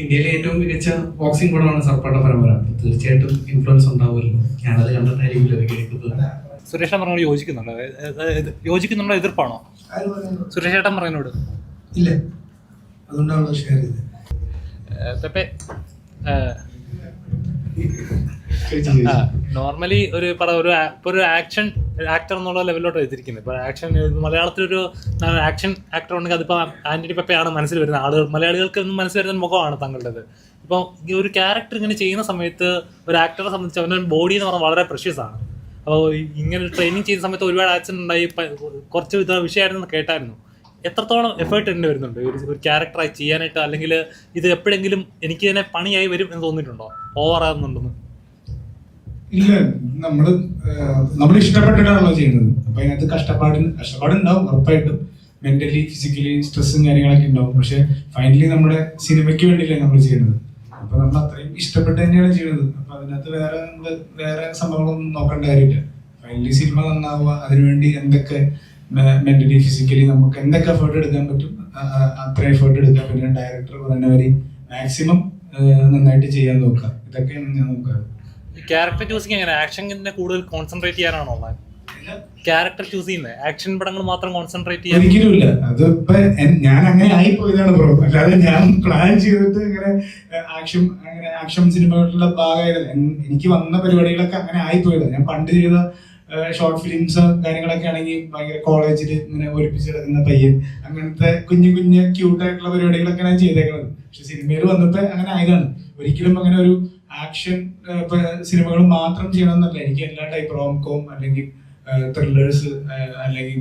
ഇന്ത്യയിലെ ഏറ്റവും മികച്ച ബോക്സിംഗ് പടമാണ് സർപ്പാട്ട പരമ്പര. തീർച്ചയായിട്ടും ഇൻഫ്ലുവൻസ് ഉണ്ടാവുമല്ലോ. ഞാനത് കണ്ടിട്ടായിരിക്കും അത് കേൾക്കുന്നത്. സുരേഷ് പറഞ്ഞോട് യോജിക്കുന്നുണ്ടോ? യോജിക്കുന്നുണ്ടോ? എതിർപ്പാണോ? സുരേഷ് ഏട്ടൻ പറയുന്നോട് ഇല്ല. അതുകൊണ്ടാണ് ഷെയർ ചെയ്തത്. പെപ്പെ നോർമലി ഒരു പറ ഒരു ഒരു ആക്ഷൻ ആക്ടർ എന്നുള്ള ലെവലിലോട്ട് എത്തിയിരിക്കുന്നത് ഇപ്പൊ ആക്ഷൻ മലയാളത്തിൽ ഒരു ആക്ഷൻ ആക്ടർ ഉണ്ടെങ്കിൽ അതിപ്പോ ആന്റണി പെപ്പയാണ് മനസ്സിൽ വരുന്ന ആളുകൾ മലയാളികൾക്ക് ഒന്നും മനസ്സിൽ വരുന്ന മുഖമാണ് താങ്കളുടേത് ഇപ്പൊ ഈ ഒരു ക്യാരക്ടർ ഇങ്ങനെ ചെയ്യുന്ന സമയത്ത് ഒരു ആക്ടറെ സംബന്ധിച്ച് അവന്റെ ബോഡി എന്ന് പറഞ്ഞാൽ വളരെ പ്രഷ്യസ് ആണ്. അപ്പോൾ ഇങ്ങനെ ട്രെയിനിങ് ചെയ്യുന്ന സമയത്ത് ഒരുപാട് ആക്സിഡന്റ് ഉണ്ടായി കുറച്ച് വിഷയമായിരുന്നു കേട്ടായിരുന്നു. എത്രത്തോളം എഫേർട്ട് ഉണ്ട് വരുന്നുണ്ട്? ഒരു ക്യാരക്ടറായി ചെയ്യാനായിട്ട് അല്ലെങ്കിൽ ഇത് എപ്പോഴെങ്കിലും എനിക്ക് തന്നെ പണിയായി വരും എന്ന് തോന്നിയിട്ടുണ്ടോ? ഓവർ ആകുന്നുണ്ടെന്ന്? ഇല്ല. നമ്മൾ നമ്മൾ ഇഷ്ടപ്പെട്ടിട്ടാണല്ലോ ചെയ്യുന്നത് അപ്പൊ അതിനകത്ത് കഷ്ടപ്പാട് കഷ്ടപ്പാടുണ്ടാവും ഉറപ്പായിട്ടും. മെന്റലി ഫിസിക്കലി സ്ട്രെസ്സും കാര്യങ്ങളൊക്കെ ഉണ്ടാവും. പക്ഷെ ഫൈനലി നമ്മുടെ സിനിമയ്ക്ക് വേണ്ടിയല്ലേ നമ്മൾ ചെയ്യുന്നത് അപ്പൊ നമ്മൾ അത്രയും ഇഷ്ടപ്പെട്ട് തന്നെയാണ് ചെയ്യുന്നത് അപ്പൊ അതിനകത്ത് വേറെ നമ്മൾ വേറെ സംഭവങ്ങളൊന്നും നോക്കേണ്ട കാര്യമില്ല. ഫൈനലി സിനിമ നന്നാവുക അതിനുവേണ്ടി എന്തൊക്കെ മെന്റലി ഫിസിക്കലി നമുക്ക് എന്തൊക്കെ എഫേർട്ട് എടുക്കാൻ പറ്റും അത്ര എഫേർട്ട് എടുക്കുക പിന്നെ ഡയറക്ടർ മാതിരി മാക്സിമം നന്നായിട്ട് ചെയ്യാൻ നോക്കുക. ഇതൊക്കെയാണ് ഞാൻ നോക്കുക ക്യാരക്ടർ ചൂസിങ് എങ്ങനെ? ആക്ഷനെ കൂടുതൽ കോൺസെൻട്രേറ്റ് ചെയ്യാനാണോ ഉള്ളത്? ക്യാരക്ടർ ചൂസ് ചെയ്യുന്നത്. ആക്ഷൻ പടങ്ങൾ മാത്രം കോൺസെൻട്രേറ്റ് ചെയ്യാൻ ഒരിക്കലും ഇല്ല അത് ഇപ്പൊ എൻ- ഞാൻ അങ്ങനെ ആയി പോയതാണ് ബ്രോ അല്ലാതെ ഞാൻ പ്ലാൻ ചെയ്തിട്ട് ഇങ്ങനെ ആക്ഷൻ അങ്ങനെ ആക്ഷൻ സിനിമകളുടെ ഭാഗമായിരുന്നു. എനിക്ക് വന്ന പരിപാടികളൊക്കെ അങ്ങനെ ആയി പോയതാണ് ഞാൻ പണ്ട് ചെയ്ത ഷോർട്ട് ഫിലിംസ് കാര്യങ്ങളൊക്കെ ആണെങ്കിൽ ഭയങ്കര കോളേജിൽ ഇങ്ങനെ ഒലിപ്പിച്ച് കിടക്കുന്ന പയ്യൻ. അങ്ങനത്തെ കുഞ്ഞു കുഞ്ഞു ക്യൂട്ടായിട്ടുള്ള പരിപാടികളൊക്കെ ഞാൻ ചെയ്തേക്കുന്നത്. പക്ഷെ സിനിമയിൽ വന്നിട്ട് അങ്ങനെ ആയതാണ്. ഒരിക്കലും അങ്ങനെ ഒരു ആക്ഷൻ സിനിമകൾ മാത്രം ചെയ്യണമെന്നല്ല. എനിക്ക് എല്ലാ ടൈപ്പ് റോം കോം അല്ലെങ്കിൽ ത്രില്ലേഴ്സ് അല്ലെങ്കിൽ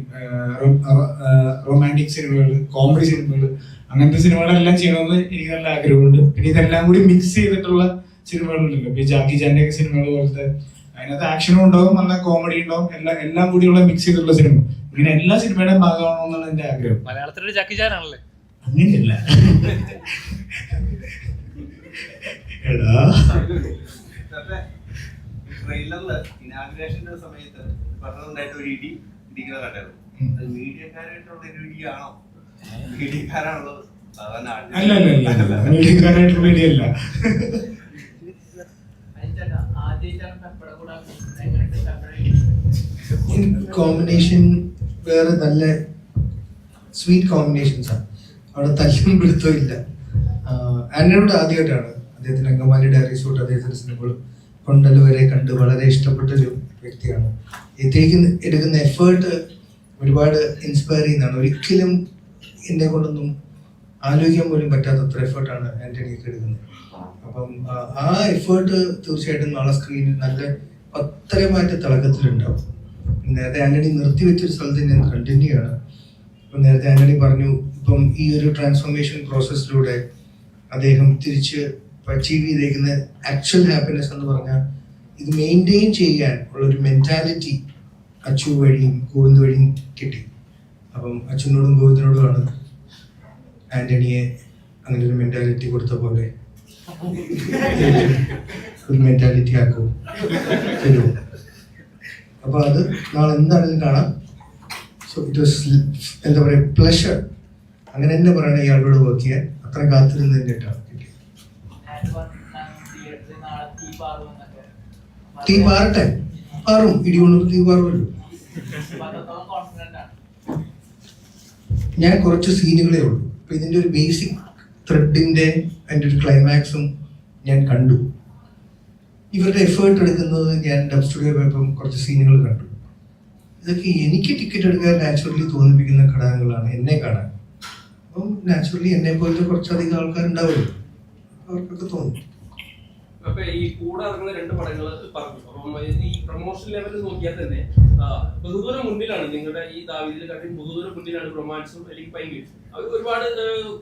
റൊമാന്റിക് സിനിമകൾ കോമഡി സിനിമകൾ അങ്ങനത്തെ സിനിമകളെല്ലാം ചെയ്യണമെന്ന് എനിക്ക് നല്ല ആഗ്രഹമുണ്ട്. പിന്നെ ഇതെല്ലാം കൂടി മിക്സ് ചെയ്തിട്ടുള്ള സിനിമകളുണ്ടല്ലോ ഇപ്പൊ ജാക്കി ജാന്റെ ഒക്കെ സിനിമകൾ പോലത്തെ അതിനകത്ത് ആക്ഷനും ഉണ്ടാവും നല്ല കോമഡി ഉണ്ടാവും എല്ലാം എല്ലാം കൂടിയുള്ള മിക്സ് ചെയ്തിട്ടുള്ള സിനിമ ഇങ്ങനെ എല്ലാ സിനിമയുടെയും ഭാഗമാണെന്നാണ് എന്റെ ആഗ്രഹം. മലയാളത്തിലൊരു ജാക്കി ജാൻ ആണല്ലേ അങ്ങനെയല്ല. എടാ. ട്രെയിലറിൽ ഇനാഗ്രേഷന്റെ സമയത്ത് പെട്ടെന്നുണ്ടായിട്ട് ഒരു ഇടി ഇടിക്കുന്ന കണ്ടായിരുന്നു അത് മീഡിയക്കാരായിട്ടുള്ള ഒരു ഇടിയാണോ? മീഡിയക്കാരാണല്ലോ സാധാരണ അല്ല അല്ല അല്ല കോമ്പിനേഷൻ വേറെ നല്ല സ്വീറ്റ് കോമ്പിനേഷൻസാണ് ആണ്. അവിടെ തല്ലും പിടുത്തവും ഇല്ല. എന്നോട് ആദ്യമായിട്ടാണ്. അദ്ദേഹത്തിന് അങ്കമാലി ഡയറീസ് തൊട്ട് അദ്ദേഹത്തിന്റെ സിനിമകൾ കൊണ്ടൽ വരെ കണ്ട് വളരെ ഇഷ്ടപ്പെട്ട ഒരു വ്യക്തിയാണ്. ഇത്തേക്ക് എടുക്കുന്ന എഫേർട്ട് ഒരുപാട് ഇൻസ്പയർ ചെയ്യുന്നതാണ്. ഒരിക്കലും എന്നെ കൊണ്ടൊന്നും ആലോചിക്കാൻ പോലും പറ്റാത്തത്ര എഫേർട്ടാണ് ആന്റണിയൊക്കെ എടുക്കുന്നത്. അപ്പം ആ, ആ എഫേർട്ട് തീർച്ചയായിട്ടും നാളെ സ്ക്രീനിൽ നല്ല പത്തരമായിട്ട് തിളക്കത്തിലുണ്ടാവും. നേരത്തെ ആന്റണി നിർത്തിവെച്ചൊരു സ്ഥലത്ത് ഞാൻ കണ്ടിന്യൂ ആണ് അപ്പം നേരത്തെ ആന്റണി പറഞ്ഞു ഇപ്പം ഈ ഒരു ട്രാൻസ്ഫോർമേഷൻ പ്രോസസ്സിലൂടെ അദ്ദേഹം തിരിച്ച് അച്ചീവ് ചെയ്തേക്കുന്ന ആക്ച്വൽ ഹാപ്പിനെസ് എന്ന് പറഞ്ഞാൽ ഇത് മെയിന്റെയിൻ ചെയ്യാൻ ഉള്ള ഒരു മെന്റാലിറ്റി അച്ചു വഴിയും ഗോവിന്ദ് വഴിയും കിട്ടി. അപ്പം അച്ഛനോടും ഗോവിന്ദനോടുമാണ് ആന്റണിയെ അങ്ങനെ ഒരു മെന്റാലിറ്റി കൊടുത്ത പോലെ ഒരു മെന്റാലിറ്റി ആക്കും. തരുമോ അപ്പോൾ അത് നാളെ എന്താണെങ്കിലും കാണാം. സോ ഇറ്റ് വാസ് എന്താ പറയുക പ്ലഷർ അങ്ങനെ തന്നെ പറയണ ഇയാളോട് വർക്ക് ചെയ്യാൻ. അത്ര കാത്തിരുന്നതിന്റെ തീ പാറട്ടെ പാറും. ഇടികൊണ്ടു തീ പാറുമല്ലോ ഞാൻ കുറച്ച് സീനുകളേ ഉള്ളൂ. അപ്പൊ ഇതിന്റെ ഒരു ബേസിക് ത്രെഡിന്റെ അതിന്റെ ഒരു ക്ലൈമാക്സും ഞാൻ കണ്ടു. ഇവരുടെ എഫേർട്ട് എടുക്കുന്നത് ഞാൻ ഡബ് സ്റ്റുഡിയോ പോയപ്പം കുറച്ച് സീനുകൾ കണ്ടു. ഇതൊക്കെ എനിക്ക് ടിക്കറ്റ് എടുക്കാൻ നാച്ചുറലി തോന്നിപ്പിക്കുന്ന ഘടകങ്ങളാണ് എന്നെ കാണാൻ. അപ്പം നാച്ചുറലി എന്നെ പോലത്തെ കുറച്ചധികം ആൾക്കാരുണ്ടാവുമല്ലോ. അവർക്കൊക്കെ തോന്നും. അപ്പൊ ഈ കൂടെ ഇറങ്ങുന്ന രണ്ട് പടങ്ങൾ പറഞ്ഞു. അപ്പം ഈ പ്രൊമോഷൻ ലെവൽ നോക്കിയാൽ തന്നെ ബഹുദൂരം മുന്നിലാണ് നിങ്ങളുടെ ഈ ദാവിദിൽ കാട്ടി ബഹുദൂരം മുന്നിലാണ് റൊമാൻസും അല്ലെങ്കിൽ പൈങ്കിൾസും അവർ ഒരുപാട്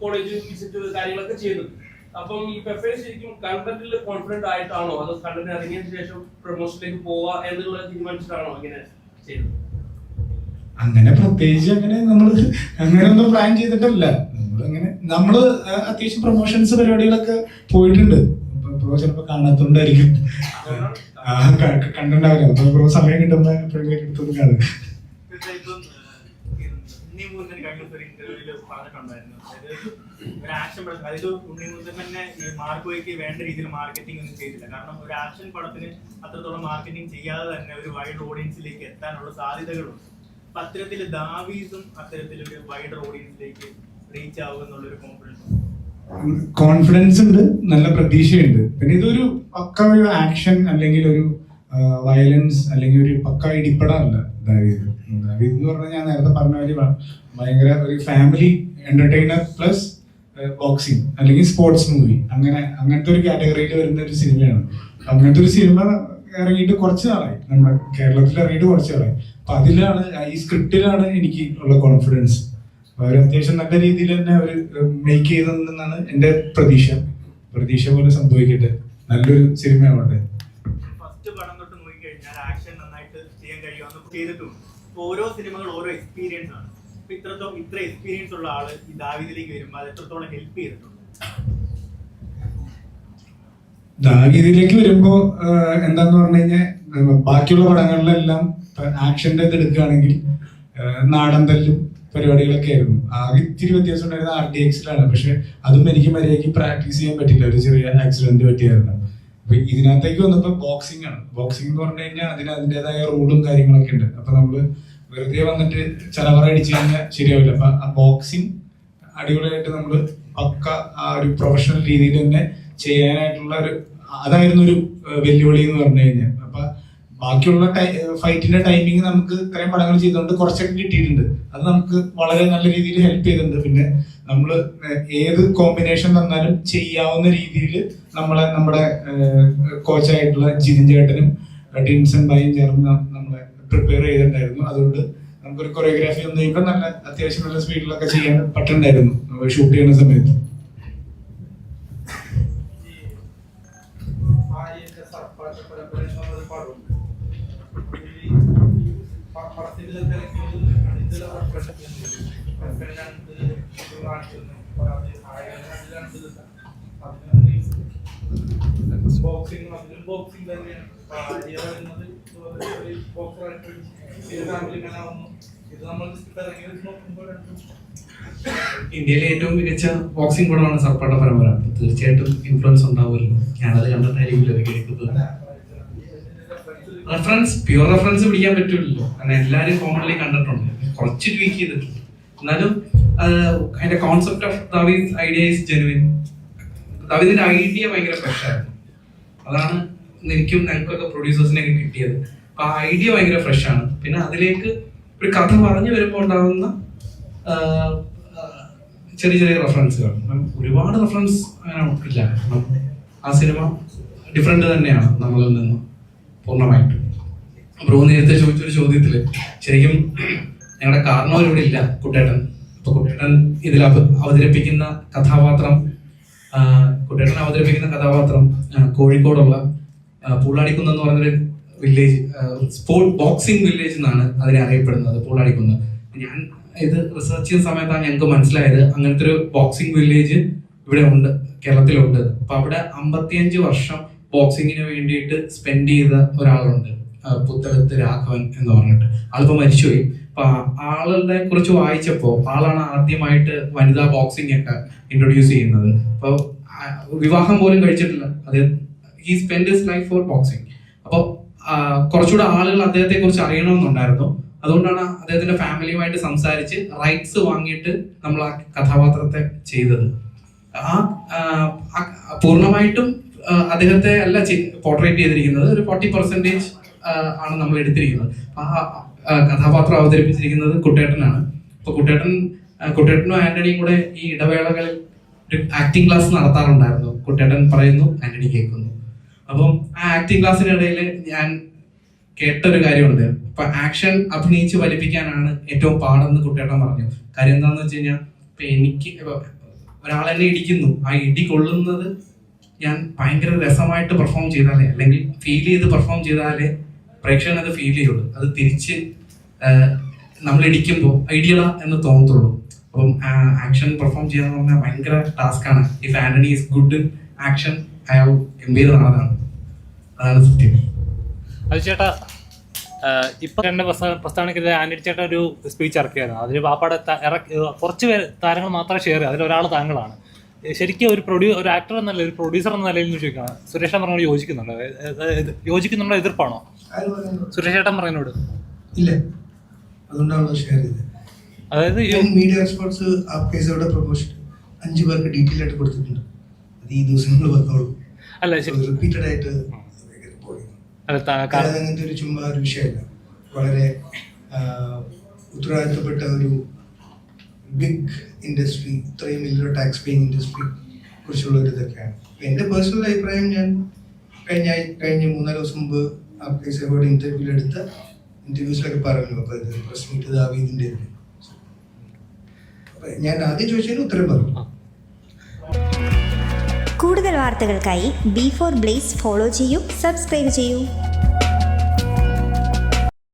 കോളേജ് വിസിറ്റ് കാര്യങ്ങളൊക്കെ ചെയ്യുന്നുണ്ട്. അപ്പം ഈ പെപ്പെ ശരിക്കും കണ്ടന്റിൽ കോൺഫിഡന്റ് ആയിട്ടാണോ? അതോ കണ്ടന്റ് ഇറങ്ങിയതിനു ശേഷം പ്രൊമോഷനിലേക്ക് പോവാ എന്നുള്ള തീരുമാനിച്ചിട്ടാണോ ഇങ്ങനെ ചെയ്യുന്നത്? അങ്ങനെ പ്രത്യേകിച്ച് അങ്ങനെ നമ്മൾ അങ്ങനെ ഒന്നും പ്ലാൻ ചെയ്തിട്ടില്ല. നമ്മൾ അത്യാവശ്യം പ്രൊമോഷൻസ് പരിപാടികളൊക്കെ പോയിട്ടുണ്ട്. ബ്രോ ചിലപ്പോ കാണാത്തോണ്ടായിരിക്കും. കണ്ടുണ്ടാവില്ല. അപ്പൊ സമയം കിട്ടുന്ന എപ്പോഴെങ്കിലും ഒരു ഒരു ആക്ഷൻ തന്നെ ഈ വേണ്ട രീതിയിൽ മാർക്കറ്റിംഗ് ഒന്നും ചെയ്തില്ല. കാരണം ഒരു ആക്ഷൻ പടത്തിന് മാർക്കറ്റിംഗ് ചെയ്യാതെ തന്നെ ഒരു വൈഡ് ഓഡിയൻസിലേക്ക് എത്താനുള്ള സാധ്യതകളുണ്ട്. അപ്പൊ അത്തരത്തിൽ ദാവീസും അത്തരത്തിലൊരു വൈഡ് ഓഡിയൻസിലേക്ക് കോൺഫിഡൻസ് ഉണ്ട് നല്ല പ്രതീക്ഷയുണ്ട്. പിന്നെ ഇതൊരു പക്ക ഒരു ആക്ഷൻ അല്ലെങ്കിൽ ഒരു വയലൻസ് അല്ലെങ്കിൽ ഒരു പക്ക ഇടിപ്പെടാറില്ല ദാവീദ്. ദാവീദ് എന്ന് പറഞ്ഞാൽ ഞാൻ നേരത്തെ പറഞ്ഞ ഒരു ഭയങ്കര ഒരു ഫാമിലി എന്റർടൈനർ പ്ലസ് ബോക്സിങ് അല്ലെങ്കിൽ സ്പോർട്സ് മൂവി അങ്ങനെ അങ്ങനത്തെ ഒരു കാറ്റഗറിയിൽ വരുന്ന ഒരു സിനിമയാണ് അങ്ങനത്തെ ഒരു സിനിമ ഇറങ്ങിയിട്ട് കുറച്ച് നാളായി. നമ്മുടെ കേരളത്തിൽ ഇറങ്ങിയിട്ട് കുറച്ച് നാളായി. അപ്പൊ അതിലാണ് ഈ സ്ക്രിപ്റ്റിലാണ് എനിക്ക് ഉള്ള കോൺഫിഡൻസ് അവർ അത്യാവശ്യം നല്ല രീതിയിൽ തന്നെ അവർ മേക്ക് ചെയ്തെന്നാണ് എന്റെ പ്രതീക്ഷ. പ്രതീക്ഷ പോലെ സംഭവിക്കട്ടെ. നല്ലൊരു സിനിമയാവട്ടെ. ഫസ്റ്റ് പടം തൊട്ട് നോക്കിക്കഴിഞ്ഞാൽ ആക്ഷൻ നന്നായിട്ട് ചെയ്യാൻ കഴിയുമെന്ന് ചെയ്തിട്ടുണ്ട്. ഓരോ സിനിമകൾ ഓരോ എക്സ്പീരിയൻസ് ആണ്. അപ്പൊ ഇത്രത്തോളം ഇത്ര എക്സ്പീരിയൻസ് ഉള്ള ആൾ ഈ ദാവിദിലേക്ക് വരുമ്പോൾ അത് എത്രത്തോളം ഹെൽപ്പ് ചെയ്തിട്ടുണ്ട്? ദാഗീതിയിലേക്ക് വരുമ്പോ എന്താന്ന് പറഞ്ഞു കഴിഞ്ഞാൽ ബാക്കിയുള്ള പടങ്ങളിലെല്ലാം ആക്ഷന്റെ ഇത് എടുക്കുകയാണെങ്കിൽ നാടൻ തല്ലും പരിപാടികളൊക്കെ ആയിരുന്നു ആകെ ഇത്തിരി വ്യത്യാസം ഉണ്ടായിരുന്ന ആർ ഡി എക്സിലാണ് പക്ഷെ അതും എനിക്ക് മര്യാദയ്ക്ക് പ്രാക്ടീസ് ചെയ്യാൻ പറ്റില്ല. ഒരു ചെറിയ ആക്സിഡന്റ് പറ്റിയായിരുന്നു. അപ്പൊ ഇതിനകത്തേക്ക് വന്നപ്പോ ബോക്സിംഗ് ആണ്. ബോക്സിംഗ് എന്ന് പറഞ്ഞു കഴിഞ്ഞാൽ അതിന് അതിന്റെതായ റൂളും കാര്യങ്ങളൊക്കെ ഉണ്ട്. അപ്പൊ നമ്മൾ വെറുതെ വന്നിട്ട് ചലവറ അടിച്ചു കഴിഞ്ഞാൽ ശരിയാവില്ല. അപ്പൊ ആ ബോക്സിംഗ് അടിപൊളിയായിട്ട് നമ്മൾ പക്ക ആ ഒരു പ്രൊഫഷണൽ രീതിയിൽ തന്നെ ചെയ്യാനായിട്ടുള്ള ഒരു അതായിരുന്നു ഒരു വെല്ലുവിളി എന്ന് പറഞ്ഞു കഴിഞ്ഞാൽ. അപ്പൊ ബാക്കിയുള്ള ഫൈറ്റിന്റെ ടൈമിങ് നമുക്ക് ഇത്രയും പടങ്ങൾ ചെയ്തുകൊണ്ട് കുറച്ചൊക്കെ കിട്ടിയിട്ടുണ്ട്. അത് നമുക്ക് വളരെ നല്ല രീതിയിൽ ഹെൽപ്പ് ചെയ്തിട്ടുണ്ട്. പിന്നെ നമ്മൾ ഏത് കോമ്പിനേഷൻ തന്നാലും ചെയ്യാവുന്ന രീതിയിൽ നമ്മളെ നമ്മുടെ കോച്ചായിട്ടുള്ള ജിതിൻ ചേട്ടനും ഡിൻസൺ ബായും ചേർന്ന് നമ്മളെ പ്രിപ്പയർ ചെയ്തിട്ടുണ്ടായിരുന്നു. അതുകൊണ്ട് നമുക്കൊരു കൊറിയോഗ്രാഫി ഒന്നും ഇപ്പം നല്ല അത്യാവശ്യം നല്ല സ്പീഡിലൊക്കെ ചെയ്യാൻ പറ്റുന്നുണ്ടായിരുന്നു ഷൂട്ട് ചെയ്യുന്ന സമയത്ത്. ബോക്സിംഗ് അതിലും ബോക്സിംഗ് ഇന്ത്യയിലെ ഏറ്റവും മികച്ച ബോക്സിംഗ് പടമാണ് സർപ്പാട്ട പരമ്പര. തീർച്ചയായിട്ടും ഇൻഫ്ലുവൻസ് ഉണ്ടാവുമല്ലോ. ഞാനത് കണ്ടിട്ടായിരിക്കും അത് റെഫറൻസ് പ്യുവർ റെഫറൻസ് പിടിക്കാൻ പറ്റില്ലല്ലോ കാരണം എല്ലാവരും കോമൺലി കണ്ടിട്ടുണ്ട്. കുറച്ച് ട്വീക്ക് ചെയ്തിട്ടുണ്ട്. എന്നാലും അതിന്റെ കോൺസെപ്റ്റ് ഓഫ് ദവീസ് ഐഡിയ ഇസ് ജെനുവിൻ ദവീദിന്റെ ഐഡിയ ഭയങ്കര ഫ്രഷായിരുന്നു അതാണ് എനിക്കും ഞങ്ങൾക്കൊക്കെ പ്രൊഡ്യൂസേഴ്സിനൊക്കെ കിട്ടിയത്. അപ്പൊ ആ ഐഡിയ ഭയങ്കര ഫ്രഷാണ് പിന്നെ അതിലേക്ക് ഒരു കഥ പറഞ്ഞു വരുമ്പോൾ ഉണ്ടാകുന്ന ചെറിയ ചെറിയ റെഫറൻസുകൾ ഒരുപാട് റെഫറൻസ് അങ്ങനെ കാരണം ആ സിനിമ ഡിഫറെന്റ് തന്നെയാണ് നമ്മളിൽ നിന്ന് പൂർണമായിട്ടും. ബ്രോ നേരത്തെ ചോദിച്ചൊരു ചോദ്യത്തിൽ. ശരിക്കും ഞങ്ങളുടെ കാരണവർ ഇവിടെ ഇല്ല കുട്ടേട്ടൻ. അപ്പൊ കുട്ടേട്ടൻ ഇതിൽ അവതരിപ്പിക്കുന്ന കഥാപാത്രം കുട്ടേട്ടൻ അവതരിപ്പിക്കുന്ന കഥാപാത്രം കോഴിക്കോടുള്ള പൂളാടിക്കുന്ന് എന്ന് പറഞ്ഞൊരു വില്ലേജ് സ്പോർട്ട് ബോക്സിംഗ് വില്ലേജ് എന്നാണ് അതിനെ അറിയപ്പെടുന്നത് പൂളാടിക്കുന്ന്. ഞാൻ ഇത് റിസർച്ച് ചെയ്യുന്ന സമയത്താണ് ഞങ്ങൾക്ക് മനസ്സിലായത് അങ്ങനത്തെ ഒരു ബോക്സിംഗ് വില്ലേജ് ഇവിടെ ഉണ്ട് കേരളത്തിലുണ്ട്. അപ്പൊ അവിടെ അമ്പത്തിയഞ്ച് വർഷം ബോക്സിങ്ങിന് വേണ്ടിയിട്ട് സ്പെൻഡ് ചെയ്ത ഒരാളുണ്ട്. ആ, പുത്തലത്ത് രാഘവൻ എന്ന് പറഞ്ഞിട്ട്. ആളിപ്പോ മരിച്ചുപോയി. അപ്പൊ ആളുടെ കുറിച്ച് വായിച്ചപ്പോ ആളാണ് ആദ്യമായിട്ട് വനിതാ ബോക്സിംഗ് ഒക്കെ ഇൻട്രൊഡ്യൂസ് ചെയ്യുന്നത്. അപ്പൊ വിവാഹം പോലും കഴിച്ചിട്ടില്ല. അദ്ദേഹം ഹി ലൈഫ് ഫോർ ബോക്സിംഗ് അപ്പോൾ കുറച്ചുകൂടെ ആളുകൾ അദ്ദേഹത്തെ കുറിച്ച് അറിയണമെന്നുണ്ടായിരുന്നു. അതുകൊണ്ടാണ് അദ്ദേഹത്തിന്റെ ഫാമിലിയുമായിട്ട് സംസാരിച്ച് റൈറ്റ്സ് വാങ്ങിയിട്ട് നമ്മൾ ആ കഥാപാത്രത്തെ ചെയ്തത്. ആ പൂർണമായിട്ടും അദ്ദേഹത്തെ അല്ല പോർട്രേറ്റ് ചെയ്തിരിക്കുന്നത് ഒരു ഫോർട്ടി പെർസെന്റേജ് ആണ് നമ്മൾ എടുത്തിരിക്കുന്നത്. ആ കഥാപാത്രം അവതരിപ്പിച്ചിരിക്കുന്നത് കുട്ടേട്ടനാണ്. അപ്പൊ കുട്ടേട്ടൻ കുട്ടേട്ടനും ആന്റണിയും കൂടെ ഈ ഇടവേളകളിൽ ഒരു ആക്ടിംഗ് ക്ലാസ് നടത്താറുണ്ടായിരുന്നു. കുട്ടേട്ടൻ പറയുന്നു ആന്റണി കേൾക്കുന്നു. അപ്പം ആ ആക്ടിംഗ് ക്ലാസ്സിനിടയിൽ ഞാൻ കേട്ട ഒരു കാര്യമുണ്ട്. അപ്പൊ ആക്ഷൻ അഭിനയിച്ച് വലിപ്പിക്കാനാണ് ഏറ്റവും പാടെന്ന് കുട്ടേട്ടൻ പറഞ്ഞു. കാര്യം എന്താണെന്ന് വെച്ച് കഴിഞ്ഞാൽ ഇപ്പൊ എനിക്ക് ഇപ്പൊ ഒരാൾ എന്നെ ഇടിക്കുന്നു. ആ ഇടി കൊള്ളുന്നത് ഞാൻ ഭയങ്കര രസമായിട്ട് പെർഫോം ചെയ്താലേ അല്ലെങ്കിൽ ഫീൽ ചെയ്ത് പെർഫോം ചെയ്താലേ പ്രേക്ഷകൻ അത് ഫീൽ ചെയ്യുള്ളൂ. അത് തിരിച്ച് നമ്മൾ ഇടിക്കുമ്പോൾ ഐഡിയള എന്ന് തോന്നത്തുള്ളൂ. അപ്പം ആക്ഷൻ പെർഫോം ചെയ്യാന്ന് പറഞ്ഞാൽ ഭയങ്കര ടാസ്ക് ആണ്. If Antony is good action അയാൾ ഗംഭീര നാളാണ് അതാണ് സത്യം. അത് ചേട്ടാ ഇപ്പൊ പ്രസ്താ- പ്രസ്താവനയ്ക്കെതിരെ ആന്റണി ചേട്ടൻ ഒരു സ്പീച്ച് ഇറക്കിയായിരുന്നു. അതിൽ പാപ്പാടെ കുറച്ച് പേര് താരങ്ങൾ മാത്രമേ ഷെയർ ചെയ്യൂ അതിലൊരാൾ താങ്കളാണ്. ശരിക്കും ഒരു പ്രൊഡ്യൂ ഒരു ആക്ടർ എന്നല്ല ഒരു പ്രൊഡ്യൂസർ എന്ന നിലയിൽ ചോദിക്കണം. സുരേഷ് പറഞ്ഞോട് യോജിക്കുന്നുണ്ടോ യോജിക്കുന്നുണ്ടോ എതിർപ്പാണോ? സുരേഷ് ഏട്ടൻ പറയുന്നോട് ഇല്ല. അതുകൊണ്ടാണല്ലോ ഷെയർ ചെയ്തത്? അതായത് മീഡിയ എക്സ്പേർട്സ് ആ കേസോടെ പ്രൊമോഷൻ അഞ്ചു പേർക്ക് ഡീറ്റെയിൽ ആയിട്ട് കൊടുത്തിട്ടുണ്ട്. അത് ഈ ദിവസങ്ങൾ വന്നോളൂ. അല്ല റിപ്പീറ്റഡ് ആയിട്ട് അങ്ങനത്തെ ഒരു ചുമ്മാ ഒരു വിഷയമല്ല. വളരെ ഉത്തരവാദിത്തപ്പെട്ട ഒരു ബിഗ് ഇൻഡസ്ട്രി ഇത്രയും വലിയൊരു ടാക്സ് പേയിങ് ഇൻഡസ്ട്രി കുറിച്ചുള്ള ഒരു ഇതൊക്കെയാണ്. എന്റെ പേഴ്സണൽ അഭിപ്രായം ഞാൻ കഴിഞ്ഞ കഴിഞ്ഞ മൂന്നാൽ ദിവസം മുമ്പ് ആ പ്ലേസ് അവിടെ ഇന്റർവ്യൂ എടുത്ത ഇന്റർവ്യൂസിലൊക്കെ പറഞ്ഞു അപ്പോൾ ഇത് പ്രസ് മീറ്റ് ദാവീദിന്റെ അപ്പൊ ഞാൻ ആദ്യം ചോദിച്ചതിന് ഉത്തരം പറഞ്ഞു. കൂടുതൽ വാർത്തകൾക്കായി ബി ഫോർ ബ്ലേസ് ഫോളോ ചെയ്യൂ സബ്സ്ക്രൈബ് ചെയ്യൂ.